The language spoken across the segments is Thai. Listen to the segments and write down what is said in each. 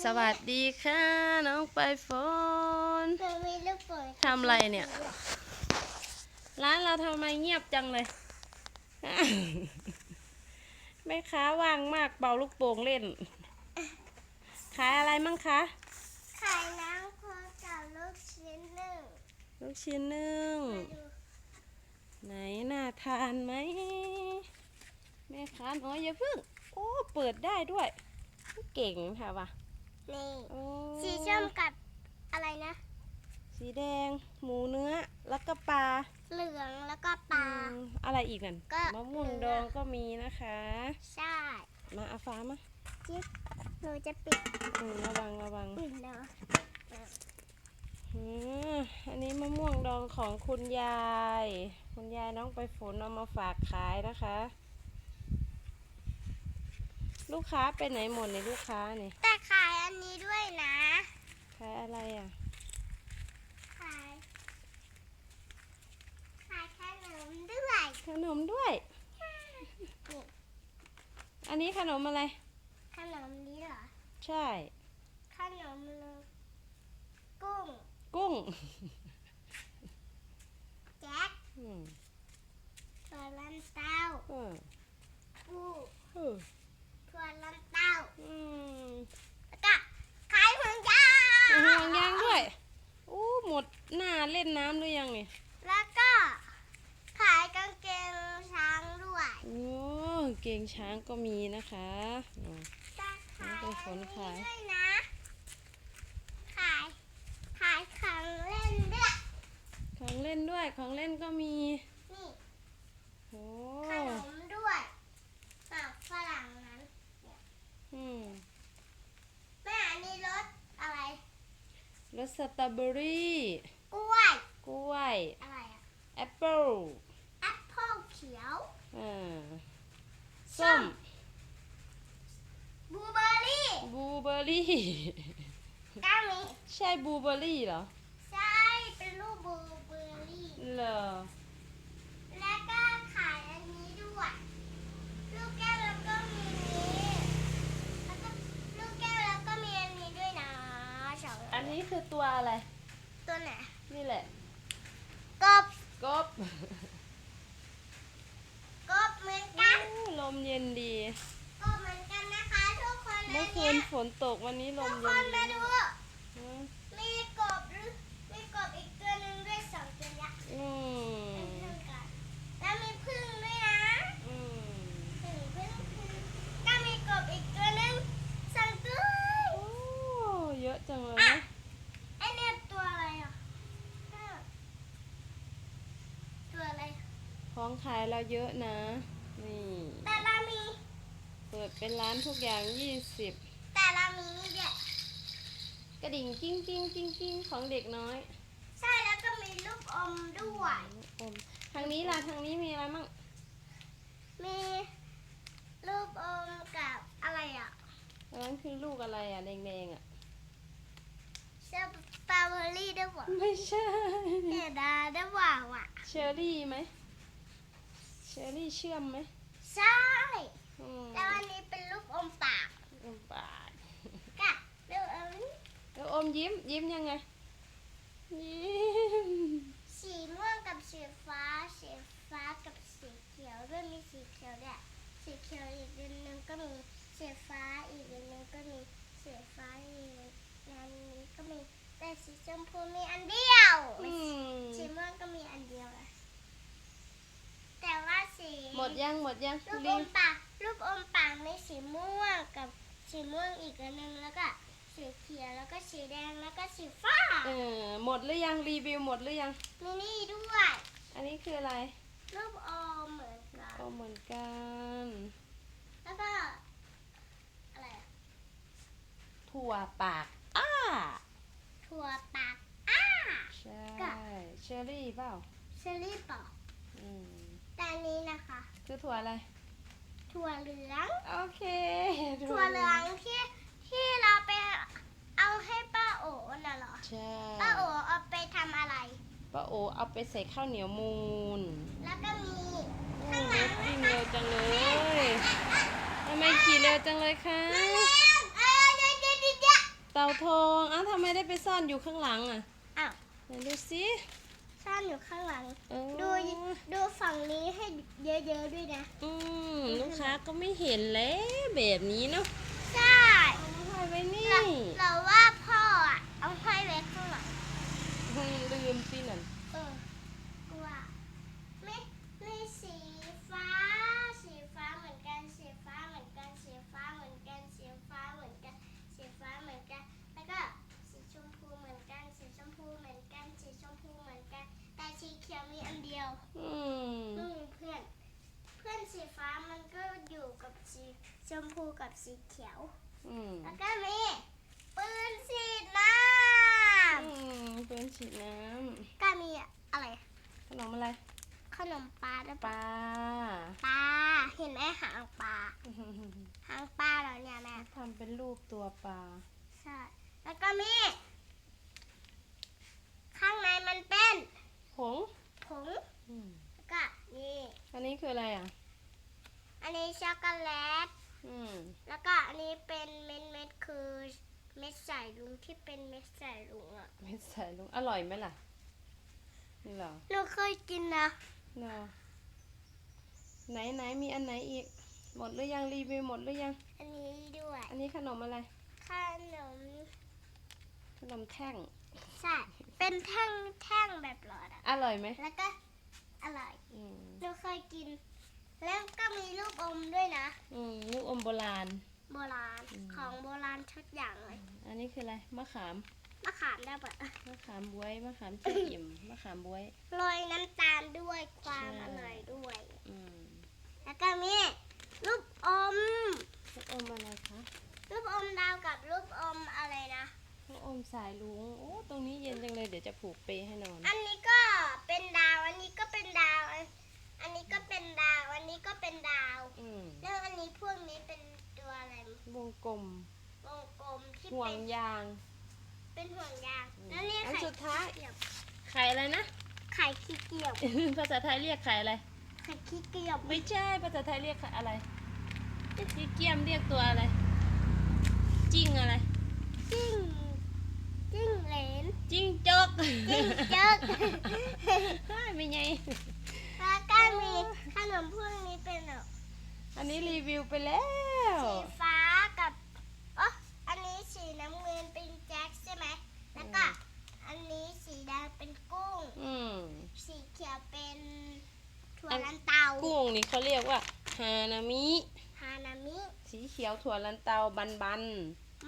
สวัสดีค่ะ น้องไปลายฝนหนูมีลูกโป่งทำอะไรเนี่ย ร้านเราทำไมเงียบจังเลย แม่ค้าว่างมากเป่าลูกโป่งเล่น ขายอะไรมั่งคะ ขายน้ำโคกกับลูกชิ้นหนึ่งลูกชิ้นนึ่ง มาดูไหนน่าทานไหมแม่ค้าน้อยอย่าเพิ่ง โอ้ เปิดได้ด้วย เก่งค่ะวะ นี่ โอ้สีส้มกับอะไรนะ สีแดง หมูเนื้อ แล้วก็ปลาเหลืองแล้วก็ปลา อืมอะไรอีกนั่นก็ มะม่วงดองก็มีนะคะ ใช่มาเอาฟ้ามาจิ๊บหนูจะปิดอืมระวังระวังปิดเนาะอืมอันนี้มะม่วงดองของคุณยาย คุณยายน้องไปฝนเอามาฝากขายนะคะ ลูกค้าไปไหนหมดเนี่ยลูกค้าเนี่ยแต่ขายอันนี้ด้วยนะ ขายอะไรอะ ขาย ขายขนมด้วยขนมด้วยนี่อันนี้ขนมอะไร ขนมนี้เหรอ ใช่ ขนมกุ้ง กุ้ง แจ็คอืมถั่วลันเต้าเออปู เออ ถั่วลันเต้า อืม แล้วก็ขายห่วงยาง มีห่วงยางด้วยอู้หมดหน้าเล่นน้ำหรือยังเนี่ย แล้วก็ขายกางเกงช้างด้วย โอ้ เกงช้างก็มีนะคะอืมจะขายเป็นคนขายอันนี้ด้วยนะขายขายของเล่นด้วย ของเล่นด้วยของเล่นก็มีนี่โอ้ขนมด้วยหมากฝรั่งนั้นอืมแม่อันนี้รสอะไรรสสตรอเบอรี่กล้วยกล้วยอะไรอะแอปเปิลแอปเปิ้ลเขียวอ่า ส้มบลูเบอร์รี่บลูเบอร์รี่ก้ามีใช่บลูเบอร์รี่เหรอ ใช่เป็นรูปบลูเบอร์รี่ เหรอ แล้วก็ขายอันนี้ด้วยลูกแก้วแล้วก็มีนี้แล้วก็ลูกแก้วแล้วก็มีอันนี้ด้วยนะสองอันนี้คือตัวอะไร ตัวไหน นี่แหละกบ กบ กบเหมือนกัน อู้ล มเย็นดีกบเหมือนกันนะคะทุกคนเมื่อคืเยนฝนตกวันนี้ลทุมกคเย็นนดีมาดู อืมมีกบหรือมีกบอีกตัวหนึ่งด้วยสองตัวยักษ์อืมเป็นเพื่อนกัน แล้วมีพึ่งด้วยนะอืมพึ่งพึ่งพึ่งก็มีกบอีกตัวหนึ่งสองตัว โอ้เยอะจังเลยอะนะไอเนี่ยตัวอะไรอะอ้าวตัวอะไร ของขายเราเยอะนะ นี่แต่เรามีเปิ ดเป็นร้านทุกอย่างยี่สิบแต่เรามีนี่ด้วยกระดิ่งกิ้งกิ้งกิ้งกิ้งของเด็กน้อยใช่แล้วก็มีลูกอมด้วยอมทางนี้ล่ะทางนี้มีอะไรมั่งมีลูกอมกับอะไรอะอันนั้นคือลูกอะไรอะแดงๆอะสตรอเบอรี่ด้วยวะไม่ใช่เนดาด้วยว่ะว่ะเชอร์รี่ไหมเชอร์รี่เชื่อมไหมใช่อืม แล้วอันนี้เป็นลูกอมปากอมปากกับลูกอมนี้แล้วอมยิ้มยิ้มยังไง ยิ้ม สีม่วงกับสีฟ้า สีฟ้ากับสีเขียวด้วยมีสีเขียวด้วยสีเขียวอีกอันหนึงก็มีสีฟ้าอีกอันหนึงก็มีสีฟ้าอีกอันนี้ก็มีแต่สีชมพูมีอันเดียวอืมสีม่วงก็มีอันเดียวนะแต่ว่าสีหมดยังหมดยังลูกอลิงมปาก ลูกอมปากมีสีม่วงกับสีม่วงอีกอันหนึงแล้วก็สีเขียวแล้วก็สีแดงแล้วก็สีฟ้าเออหมดหรือยังรีวิวหมดหรือยัง มีนี่ด้วย อันนี้คืออะไรรูปอมเหมือนกันก็เหมือนกัน แล้วก็อะไรอะถั่วปากอ้าถั่วปากอ้าใช่ก็เชอร์รี่เปล่าเชอรี่ปอกอืมแต่อันนี้นะคะ คือถั่วอะไร ถั่วเหลือง โอเคถั่วเหลืองที่ที่เราไปเอาให้ป้าโอ๋น่ะเหรอ ใช่ป้าโอ๋เอาไปทำอะไร ป้าโอเอาไปใส่ข้าวเหนียวมูน แล้วก็มีโอ้รถวิ่งเร็วจังเลยทำไมขี่เร็วจังเลยคะแม่เอ้ยเดี๋ยวเดี๋ยวเดี๋ยวเต่าทองอ้าวทำไมได้ไปซ่อนอยู่ข้างหลังอะ อ้าวไหนดูสิ ซ่อนอยู่ข้างหลังเออดูดูฝั่งนี้ให้เยอะๆด้วยนะ อืมลูกค้าก็ไม่เห็นแล้วแบบนี้เนาะใช่เอามาห้อยไว้นี่เราเราว่าพ่ออะเอาห้อยไว้ข้างหลังอืมลืมสินั่น เออกลัวไม่ไม่สีฟ้า สีฟ้าเหมือนกัน สีฟ้าเหมือนกัน สีฟ้าเหมือนกัน สีฟ้าเหมือนกัน สีฟ้าเหมือนกัน แล้วก็สีชมพูเหมือนกัน สีชมพูเหมือนกัน สีชมพูเหมือนกัน แต่สีเขียวมี อันเดียวอืมไม่มีเพื่อน เพื่อนสีฟ้ามันก็อยู่กับสีชมพูกับสีเขียว อืมแล้วก็มีปืนฉีดน้อืมเป็นฉีดน้ำก็มีอะไรำขนมอะไรขนมปลาด้วยปปะลาปลา เห็นไหมหางปลา หางปลาเหรอเนี่ยแม่ทำเป็นรูปตัวปลาใช่ แล้วก็มี ข้างในมันเป็น ผงผงอืม แล้วก็นี่ อันนี้คืออะไรอะ อันนี้ช็อกโกแลต อืม แล้วก็อันนี้เป็นเม็ดเม็ดๆคือเม็ดใส่ลุงที่เป็นเม็ดใส่ลุงอะไม่ใส่ลุงอร่อยไหมล่ะ นี่เหรอหนูเคยกินนะเนาะไหนไหนมีอันไหนอีก หมดหรือยังรีวิวหมดหรือยัง อันนี้ด้วย อันนี้ขนมอะไร ขนม ขนมแท่ง ใช่ เป็นแท่งแท่งแบบหลอดอะ อร่อยไหมแล้วก็ อร่อยอืมหนูเคยกิน แล้วก็มีลูกอมด้วยนะ อืมลูกอมโบราณ โบราณอืม ของโบราณทุกอย่างเลยอันนี้คืออะไรมะขามมะขามได้ปะมะขามบวยมะขามเจ้าอิ่มมะขามบวย โรยน้ำตาลด้วยความใช่ อร่อยด้วย อืมแล้วก็มีลูกอมลูกอมอะไรคะ ลูกอมดาวกับลูกอมอะไรนะ ลูกอ มสายลุง โอ้ ตรงนี้เย็นจังเลย เดี๋ยวจะผูกเปให้นอน อันนี้ก็เป็นดาว อันนี้ก็เป็นดาว อันนี้ก็เป็นดาว อันนี้ก็เป็นดาว อืมแล้วอันนี้พวกนี้เป็นตัวอะไร วงกลม วงกลมที่ห่วเป็งน ยาง เป็นห่วงยางอืมแล้วนี่อันไข่สุดท้ายเกียบไข่อะไรนะ ไข่ขี้เกียบ ภาษาไทยเรียกไข่อะไร ไข่ขี้เกียบ ไม่ใช่ ภาษาไทยเรียกไข่อะไรที่เกียมเรียกตัวอะไร จิ้งอะไรจิ้ง จิ้งเหลนจิ้งจกจิ้งเจิกไม่ไงแล้วก็มีขนมพวกนี้เป็นแบบอันนี้รีวิวไปแล้ว สีฟ้ากับอ๋ออันนี้สีน้ำเงินเป็นแจ็คใช่ไหมแล้วก็อันนี้สีแดงเป็นกุ้ง อืมสีเขียวเป็นถั่วอันลันเตากุ้งนี่เขาเรียกว่าฮานามิ ฮานามิ สีเขียวถั่วลันเตาบันบัน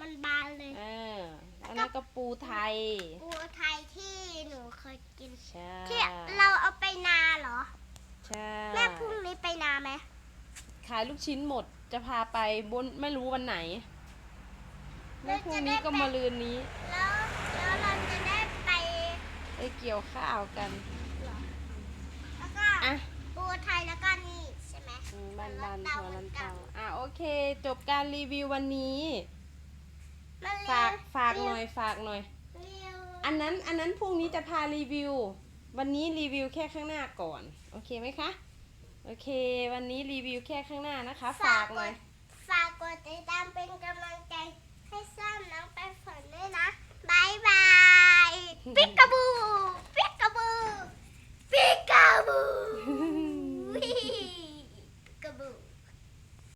มันบานเลยๆเอออันนั้นก็ปูไทย ปูไทยที่หนูเคยกินใช่ที่เราเอาไปนาเหรอ ใช่ แม่พรุ่งนี้ไปนาไหม ขายลูกชิ้นหมด จะพาไปบนไม่รู้วันไหนแม่พรุ่งนี้ก็มาลืนนี้ แล้วแล้วเราจะได้ไป ไปเกี่ยวข้าวกันเหรอแล้วก็อะปูไทยแล้วก็นี่ใช่ไหมอืมบันบันถั่ถั่ววลัลันนเตาเตาอะโอเค จบการรีวิววันนี้ มาเรีฝายกนฝากหน่อยฝากหน่อย เรียนอันนั้นอันนั้นพรุ่งนี้จะพารีวิว วันนี้รีวิวแค่ข้างหน้าก่อนโอเคไหมคะโอเค วันนี้รีวิวแค่ข้างหน้านะคะ ฝากหน่อย ฝากกดติดตามเป็นกำลังใจให้ซ้ำน้องไปฝนด้วยนะบายบายปิกาบูปิกาบูปิกาบู